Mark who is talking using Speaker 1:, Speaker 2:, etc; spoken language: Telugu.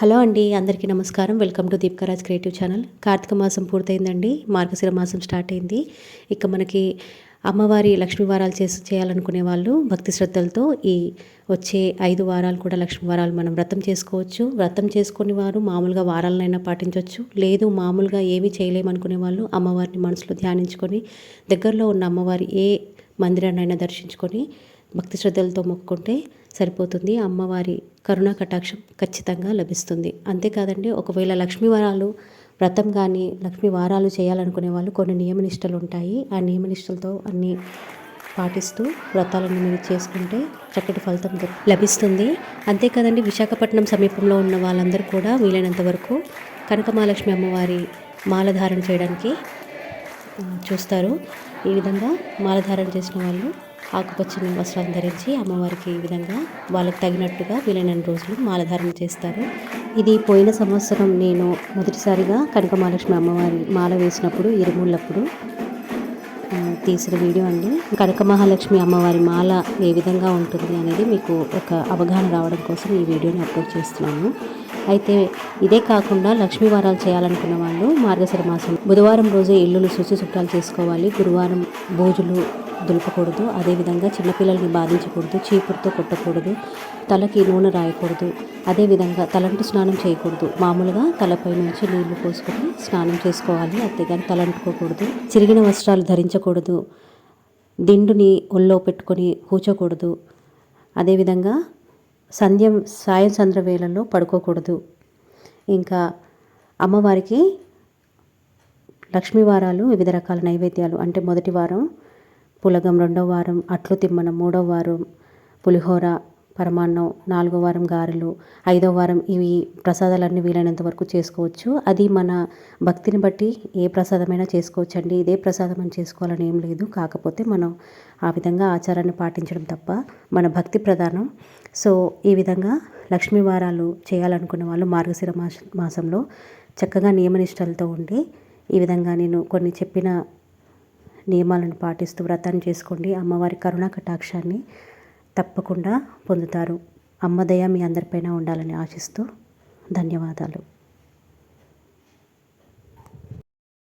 Speaker 1: హలో అండి అందరికీ నమస్కారం. Welcome to Deepakaraj creative channel. Kartika మాసం పూర్తయిందండి మార్గశిర మాసం స్టార్ట్ అయింది. ఇక మనకి అమ్మవారి లక్ష్మీ వారాలు చేసి చేయాలనుకునే వాళ్ళు భక్తి శ్రద్ధలతో ఈ వచ్చే ఐదు వారాలు కూడా లక్ష్మీ వారాలు మనం వ్రతం చేసుకోవచ్చు. వ్రతం చేసుకునే వారు మామూలుగా వారాలనైనా పాటించవచ్చు లేదు మామూలుగా ఏమీ చేయలేమనుకునే వాళ్ళు అమ్మవారిని మనసులో ధ్యానించుకొని దగ్గరలో ఉన్న అమ్మవారి ఏ మందిరాన్నైనా దర్శించుకొని భక్తి శ్రద్ధలతో మొక్కుకుంటే సరిపోతుంది. అమ్మవారి కరుణా కటాక్షం ఖచ్చితంగా లభిస్తుంది. అంతేకాదండి ఒకవేళ లక్ష్మీ వరాలు వ్రతం కానీ లక్ష్మీ వారాలు చేయాలనుకునే వాళ్ళు కొన్ని నియమనిష్టలు ఉంటాయి. ఆ నియమనిష్టలతో అన్నీ పాటిస్తూ వ్రతాలను మీరు చేసుకుంటే చక్కటి ఫలితం లభిస్తుంది. అంతేకాదండి విశాఖపట్నం సమీపంలో ఉన్న వాళ్ళందరూ కూడా వీలైనంత వరకు కనకమహాలక్ష్మి అమ్మవారి మాలధారణ చేయడానికి చూస్తారు. ఈ విధంగా మాలధారణ చేసిన వాళ్ళు ఆకుపచ్చని వస్త్రాలు ధరించి అమ్మవారికి ఈ విధంగా వాళ్ళకి తగినట్టుగా వీలైన రోజులు మాలధారణ చేస్తారు. ఇది పోయిన సంవత్సరం నేను మొదటిసారిగా కనకమహాలక్ష్మి అమ్మవారి మాల వేసినప్పుడు ఇరుముళ్ళప్పుడు తీసిన వీడియో అండి. కనక మహాలక్ష్మి అమ్మవారి మాల ఏ విధంగా ఉంటుంది అనేది మీకు ఒక అవగాహన రావడం కోసం ఈ వీడియోని అప్లోడ్ చేస్తున్నాను. అయితే ఇదే కాకుండా లక్ష్మీ వారాలు చేయాలనుకున్న వాళ్ళు మార్గశిర మాసం బుధవారం రోజే ఇల్లులు శుచి చుట్టాలు చేసుకోవాలి. గురువారం భోజులు దులపకూడదు. అదేవిధంగా చిన్నపిల్లల్ని బాధించకూడదు. చీపురుతో కొట్టకూడదు. తలకి నూనె రాయకూడదు. అదేవిధంగా తలంటు స్నానం చేయకూడదు. మామూలుగా తలపై నుంచి నీళ్ళు పోసుకొని స్నానం చేసుకోవాలి. అంతేగాని తలంటుకోకూడదు. చిరిగిన వస్త్రాలు ధరించకూడదు. దిండుని ఒళ్ళో పెట్టుకొని కూర్చోకూడదు అదేవిధంగా సంధ్యం సాయం సంద్ర వేళల్లో పడుకోకూడదు. ఇంకా అమ్మవారికి లక్ష్మీవారాలు వివిధ రకాల నైవేద్యాలు. అంటే మొదటి వారం పులగం రెండవ వారం అట్లు తిమ్మనం మూడవ వారం పులిహోర పరమాన్నం నాలుగో వారం గారెలు. ఐదో వారం ఇవి ప్రసాదాలన్నీ వీలైనంత వరకు చేసుకోవచ్చు. అది మన భక్తిని బట్టి ఏ ప్రసాదమైనా చేసుకోవచ్చు అండి ఇదే ప్రసాదం అని చేసుకోవాలని ఏం లేదు. కాకపోతే మనం ఆ విధంగా ఆచారాన్ని పాటించడం తప్ప మన భక్తి ప్రధానం. సో ఈ విధంగా లక్ష్మీ వారాలు చేయాలనుకున్న వాళ్ళు మార్గశిర మాస మాసంలో చక్కగా నియమనిష్టలతో ఉండి ఈ విధంగా నేను కొన్ని చెప్పిన నియమాలను పాటిస్తూ వ్రతాన్ని చేసుకోండి. అమ్మవారి కరుణా కటాక్షాన్ని తప్పకుండా పొందుతారు. అమ్మదయ మీ అందరిపైన ఉండాలని ఆశిస్తూ ధన్యవాదాలు.